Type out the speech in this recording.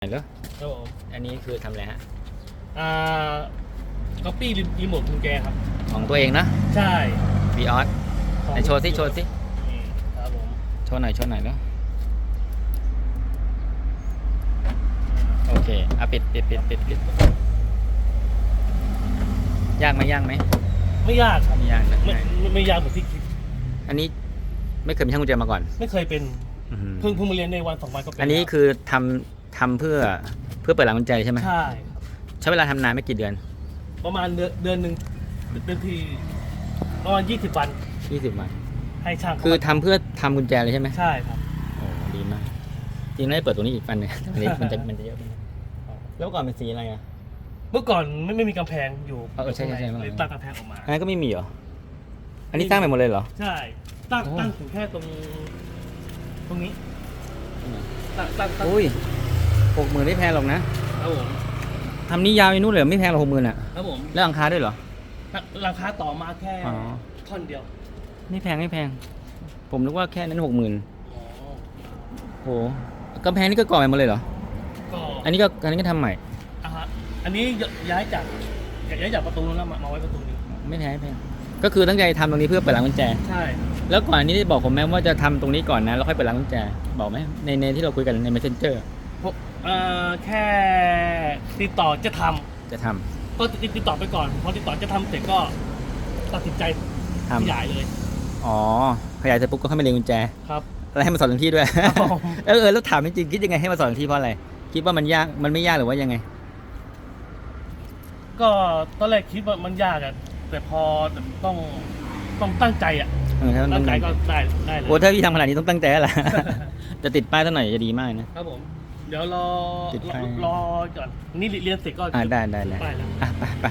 ไหนเหรอครับผมอันนี้คือทำอะไรฮะ อ่าก๊อปปี้รีโมทกุญแจครับ ของตัวเองนะ ใช่วีออสของไหนโชว์สิ โชว์สิ นี่ครับผมโชว์หน่อย โชว์หน่อยแล้วโอเคอะปิดปิดปิดปิดปิดยากไหมยากไหมไม่ยากครับไม่ยากนะไม่ไม่ไม่ยากเหมือนที่คิด อันนี้ไม่เคยมีช่างกุญแจมาก่อน ไม่เคยเป็น อื้อหือเพิ่งเพิ่งมาเรียนในวันสองวันก็เป็นอันนี้แล้วคือทำ ทำเพื่อเพื่อเปิดร้านกุญแจใช่ไหมใช่ครับใช้เวลาทำนานไม่กี่เดือน ประมาณเดือนเดือนหนึ่งเดือนที่ประมาณยี่สิบวัน20วันให้ช่างคือทำเพื่อทำกุญแจเลยใช่ไหมใช่ครับ โอ้ดีมากจริงๆน่าจะเปิดตัวนี้อีกฟันหนึงอันนี้มันจะมันจะเยอะไปหน่อยแล้วเมื่อก่อนเป็นสีอะไรอะ เมื่อก่อนไม่ไม่มีกำแพงอยู่เออใช่ใช่ใช่เลยตั้งกำแพงออกมา อันนั้นก็ไม่มีเหรออันนี้สร้างใหม่หมดเลยเหรอ ใช่ ตั้งโอ้ตั้งถึงแค่ตรง ตรงนี้ ตั้งตั้งตั้งอุ้ย หกหมื่นไม่แพงหรอกนะครับผมทำนี้ยาวไปนู่นเลยไม่แพงหรอกหกหมื่นอะครับผมแล้วหลังคาด้วยเหรอ ราคาต่อมาแค่อ๋อ ท่อนเดียวไม่แพงไม่แพง ผมนึกว่าแค่นั้นหกหมื่นอ๋อโหกำแพงนี่ก็ก่อใหม่หมดเลยเหรอ ก็อันนี้ก็อันนี้ก็ทำใหม่ อะฮะอันนี้ย้ายจากย้ายจากประตูนู้นแล้วมามาไว้ประตูนี้ไม่แพงไม่แพง ก็คือตั้งใจทำตรงนี้เพื่อเปิดร้านกุญแจ ใช่แล้วก่อนอันนี้ได้บอกผมไหมว่าจะทำตรงนี้ก่อนนะแล้วค่อยเปิดร้านกุญแจ บอกไหมในในที่เราคุยกันใน messenger พวกเอ่อแค่ติดต่อจะทำจะทำก็ติดติดต่อไปก่อนพอติดต่อจะทำเสร็จก็ตัดสินใจทำขยายเลยอ๋อขยายเสร็จปุ๊บก็ค่อยมาเรียนกุญแจครับแล้วให้มาสอนถึงที่ด้วย ครับผมเออเออแล้วถามจริงๆคิดยังไงให้มาสอนถึงที่เพราะอะไร คิดว่ามันยากมันไม่ยากหรือว่ายังไง ก็ตอนแรกคิดว่ามันยากอะแต่พอแต่ต้องต้องตั้งใจอะเออถ้ามันตั้ต้องงใจก็ได้ได้เลยโอ้ถ้าพี่ทำขนาดนี้ต้องตั้งใจแล้วล่ะ จะติดป้ายสักหน่อยจะดีมากนะครับผม เดี๋ยวรอติดไฟรอรอก่อนนี่เรียนเสร็จก็อ่าได้ได้ได้ไปแล้ว อะไปไป